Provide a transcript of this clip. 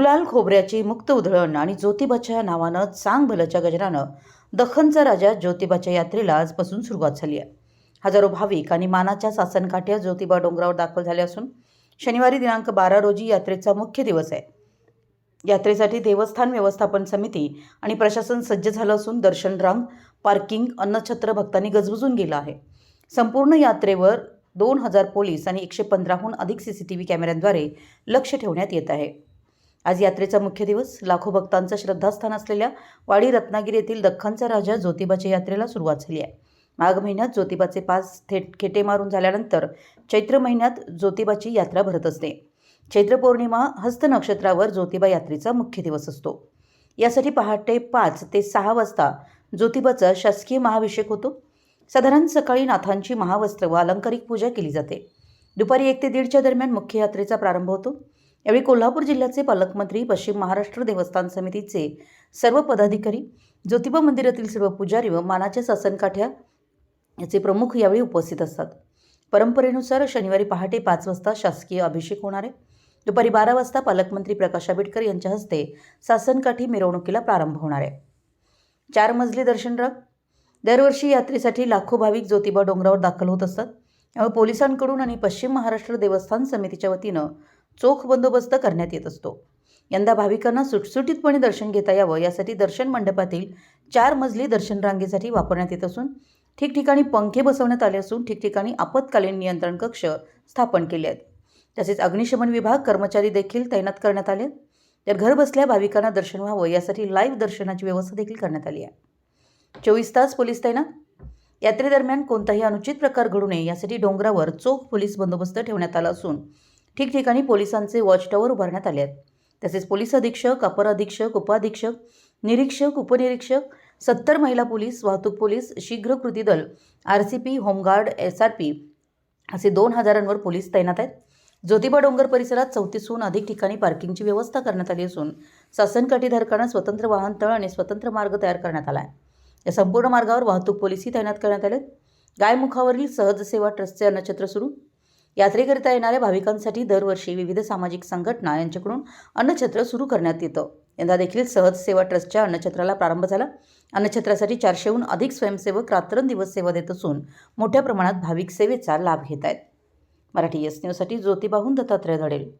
गुलाल खोबऱ्याची मुक्त उधळण आणि ज्योतिबाच्या नावानं चांग भलच्या गजरानं दख्खनचा राजा ज्योतिबाच्या यात्रेला आजपासून सुरुवात झाली आहे. हजारो भाविक आणि मानाच्या सासनकाठ्या ज्योतिबा डोंगरावर दाखल झाले असून शनिवारी दिनांक बारा रोजी यात्रेचा मुख्य दिवस आहे. यात्रेसाठी देवस्थान व्यवस्थापन समिती आणि प्रशासन सज्ज झालं असून दर्शन रांग पार्किंग अन्नछत्र भक्तांनी गजबजून गेलं आहे. संपूर्ण यात्रेवर दोन हजार पोलीस आणि एकशे पंधराहून अधिक सी सी टी व्ही कॅमेऱ्यांद्वारे लक्ष ठेवण्यात येत आहे. आज यात्रेचा मुख्य दिवस. लाखो भक्तांचं श्रद्धास्थान असलेल्या वाडी रत्नागिरी येथील दख्खनचा राजा ज्योतिबाच्या यात्रेला सुरुवात झाली आहे. माघ महिन्यात ज्योतिबाचे पाच थेट खेटे मारून झाल्यानंतर चैत्र महिन्यात ज्योतिबाची यात्रा भरत असते. चैत्र पौर्णिमा हस्त नक्षत्रावर ज्योतिबा यात्रेचा मुख्य दिवस असतो. यासाठी पहाटे पाच ते सहा वाजता ज्योतिबाचा शासकीय महाभिषेक होतो. साधारण सकाळी नाथांची महावस्त्र व अलंकारिक पूजा केली जाते. दुपारी एक ते दीडच्या दरम्यान मुख्य यात्रेचा प्रारंभ होतो. यावेळी कोल्हापूर जिल्ह्याचे पालकमंत्री पश्चिम महाराष्ट्र देवस्थान समितीचे सर्व पदाधिकारी ज्योतिबा मंदिरातील सर्व पुजारी व मानाच्या सासनकाठ्या याचे प्रमुख यावेळी उपस्थित असतात. परंपरेनुसार शनिवारी पहाटे पाच वाजता शासकीय अभिषेक होणार आहे. दुपारी बारा वाजता पालकमंत्री प्रकाश आंबेडकर यांच्या हस्ते सासनकाठी मिरवणुकीला प्रारंभ होणार आहे. चार मजली दर्शनराग दरवर्षी यात्रेसाठी लाखो भाविक ज्योतिबा डोंगरावर दाखल होत असतात. त्यामुळे पोलिसांकडून आणि पश्चिम महाराष्ट्र देवस्थान समितीच्या वतीनं चोख बंदोबस्त करण्यात येत असतो. यंदा भाविकांना सुटसुटीतपणे दर्शन घेता यावं यासाठी दर्शन मंडपातील चार मजली दर्शन रांगेसाठी वापरण्यात येत असून ठिकठिकाणी पंखे बसवण्यात आले असून ठिकठिकाणी आपत्कालीन नियंत्रण कक्ष स्थापन केले आहेत. तसेच अग्निशमन विभाग कर्मचारी देखील तैनात करण्यात आले आहेत. तर घरबसल्या भाविकांना दर्शन व्हावं यासाठी लाईव्ह दर्शनाची व्यवस्था देखील करण्यात आली आहे. चोवीस तास पोलीस तैनात. यात्रेदरम्यान कोणताही अनुचित प्रकार घडू नये यासाठी डोंगरावर चोख पोलीस बंदोबस्त ठेवण्यात आला असून ठिकठिकाणी पोलिसांचे वॉच टॉवर उभारण्यात आले आहेत. तसेच पोलीस अधीक्षक अपर अधीक्षक उपाधीक्षक निरीक्षक उपनिरीक्षक सत्तर महिला पोलीस वाहतूक पोलीस शीघ्र कृती दल R C P home guard S R P असे दोन हजारांवर पोलीस तैनात आहेत. ज्योतिबा डोंगर परिसरात चौतीसहून अधिक ठिकाणी पार्किंगची व्यवस्था करण्यात आली असून शासनकाठीधारकांना स्वतंत्र वाहनतळ आणि स्वतंत्र मार्ग तयार करण्यात आला आहे. या संपूर्ण मार्गावर वाहतूक पोलिसही तैनात करण्यात आले गायमुखावरील सहज सेवा ट्रस्टचे अन्नछत्र सुरू. यात्रेकरिता येणाऱ्या भाविकांसाठी दरवर्षी विविध सामाजिक संघटना यांच्याकडून अन्नछत्र सुरू करण्यात येतं. यंदा देखील सहज सेवा ट्रस्टच्या अन्नछत्राला प्रारंभ झाला. अन्नछत्रासाठी चारशेहून अधिक स्वयंसेवक रात्रंदिवस सेवा देत असून मोठ्या प्रमाणात भाविक सेवेचा लाभ घेत आहेत. मराठी एस न्यूजसाठी ज्योतिबाहून दत्तात्रय धडेल